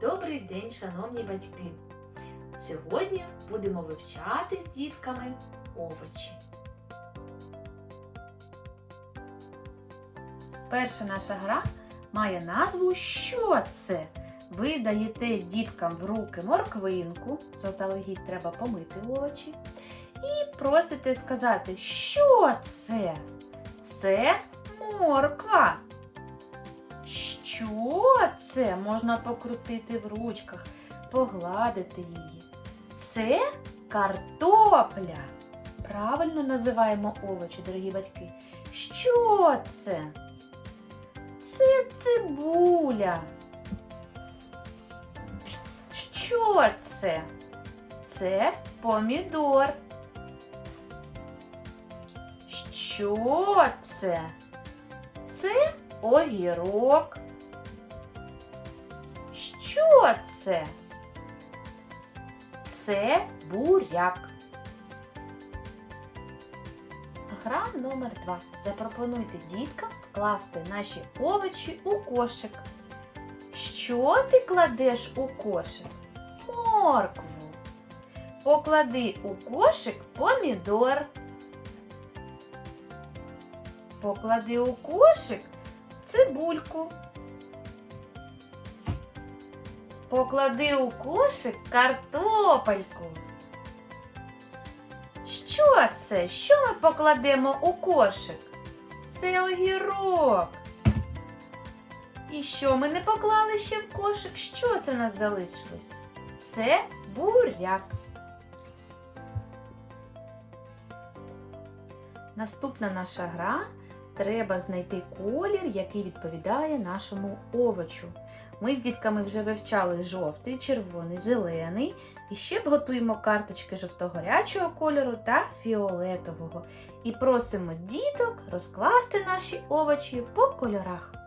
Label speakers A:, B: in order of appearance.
A: Добрий день, шановні батьки! Сьогодні будемо вивчати з дітками овочі. Перша наша гра має назву Що це? Ви даєте діткам в руки морквинку, заздалегідь треба помити овочі, і просите сказати, що це? Це морква. Що це? Можна покрутити в ручках, погладити її. Це картопля. Правильно називаємо овочі, дорогі батьки. Що це? Це цибуля. Що це? Це помідор. Що це? Це огірок. Що це? Це буряк. Гра номер два. Запропонуйте діткам скласти наші овочі у кошик. Що ти кладеш у кошик? Моркву. Поклади у кошик помідор. Поклади у кошик цибульку. Поклади у кошик картопельку. Що це? Що ми покладемо у кошик? Це огірок. І що ми не поклали ще в кошик? Що це в нас залишилось? Це буряк. Наступна наша гра треба знайти колір, який відповідає нашому овочу. Ми з дітками вже вивчали жовтий, червоний, зелений. І ще б готуємо карточки жовто-горячого кольору та фіолетового. І просимо діток розкласти наші овочі по кольорах.